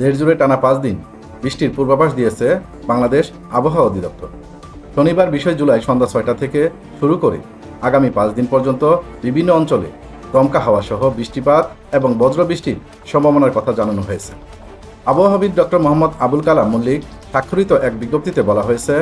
দেশ জুড়ে টানা পাঁচ দিন বৃষ্টির পূর্বাভাস দিয়েছে বাংলাদেশ আবহাওয়া অধিদপ্তর। শনিবার বিশে জুলাই সন্ধ্যা ছয়টা থেকে শুরু করে আগামী পাঁচ দিন পর্যন্ত বিভিন্ন অঞ্চলে দমকা হাওয়া সহ বৃষ্টিপাত এবং বজ্রবৃষ্টির সম্ভাবনার কথা জানানো হয়েছে। আবহাওয়াবিদ ডক্টর মোহাম্মদ আবুল কালাম মল্লিক স্বাক্ষরিত এক বিজ্ঞপ্তিতে বলা হয়েছে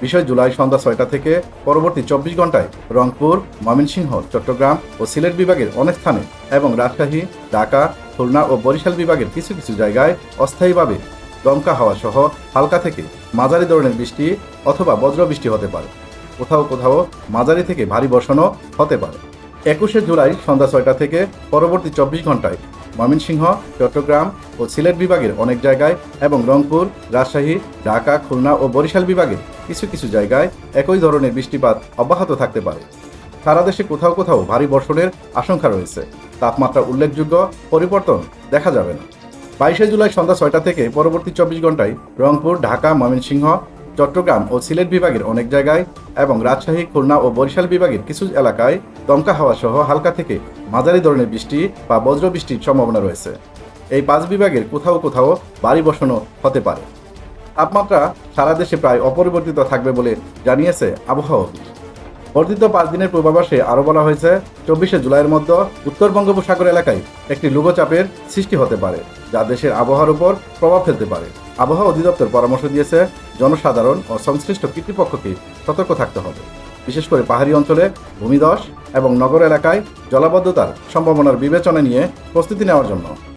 বিশে জুলাই সন্ধ্যা ছয়টা থেকে পরবর্তী চব্বিশ ঘন্টায় রংপুর, ময়মনসিংহ, চট্টগ্রাম ও সিলেট বিভাগের অনেক স্থানে এবং রাজশাহী, ঢাকা, খুলনা ও বরিশাল বিভাগের কিছু কিছু জায়গায় অস্থায়ীভাবে দমকা হাওয়া সহ হালকা থেকে মাঝারি ধরনের বৃষ্টি অথবা বজ্র বৃষ্টি হতে পারে। কোথাও কোথাও মাঝারি থেকে ভারী বর্ষণও হতে পারে। একুশে জুলাই সন্ধ্যা ছয়টা থেকে পরবর্তী চব্বিশ ঘন্টায় ময়মনসিংহ, চট্টগ্রাম ও সিলেট বিভাগের অনেক জায়গায় এবং রংপুর, রাজশাহী, ঢাকা, খুলনা ও বরিশাল বিভাগে কিছু কিছু জায়গায় একই ধরনের বৃষ্টিপাত অব্যাহত থাকতে পারে। সারা দেশে কোথাও কোথাও ভারী বর্ষণের আশঙ্কা রয়েছে। তাপমাত্রা উল্লেখযোগ্য পরিবর্তন দেখা যাবে না। বাইশে জুলাই সন্ধ্যা ছয়টা থেকে পরবর্তী চব্বিশ ঘন্টায় রংপুর, ঢাকা, ময়মনসিংহ চট্টগ্রাম ও সিলেট বিভাগের অনেক জায়গায় এবং রাজশাহী, খুলনা ও বরিশাল বিভাগের কিছু এলাকায় দমকা হাওয়া সহ হালকা থেকে মাঝারি ধরনের বৃষ্টি বা বজ্র বৃষ্টির সম্ভাবনা রয়েছে। এই পাঁচ বিভাগের কোথাও কোথাও ভারী বর্ষণও হতে পারে। তাপমাত্রা সারা দেশে প্রায় অপরিবর্তিত থাকবে বলে জানিয়েছে আবহাওয়া বর্ধিত পাঁচ দিনের পূর্বাভাসে আরও বলা হয়েছে, চব্বিশে জুলাইয়ের মধ্যে উত্তর বঙ্গোপসাগর এলাকায় একটি লুগোচাপের সৃষ্টি হতে পারে। যা দেশের আবহাওয়ার উপর প্রভাব ফেলতে পারে। আবহাওয়া অধিদপ্তর পরামর্শ দিয়েছে, জনসাধারণ ও সংশ্লিষ্ট কর্তৃপক্ষকে সতর্ক থাকতে হবে। বিশেষ করে পাহাড়ি অঞ্চলে ভূমিধস এবং নগর এলাকায় জলাবদ্ধতার সম্ভাবনার বিবেচনা নিয়ে প্রস্তুতি নেওয়ার জন্য।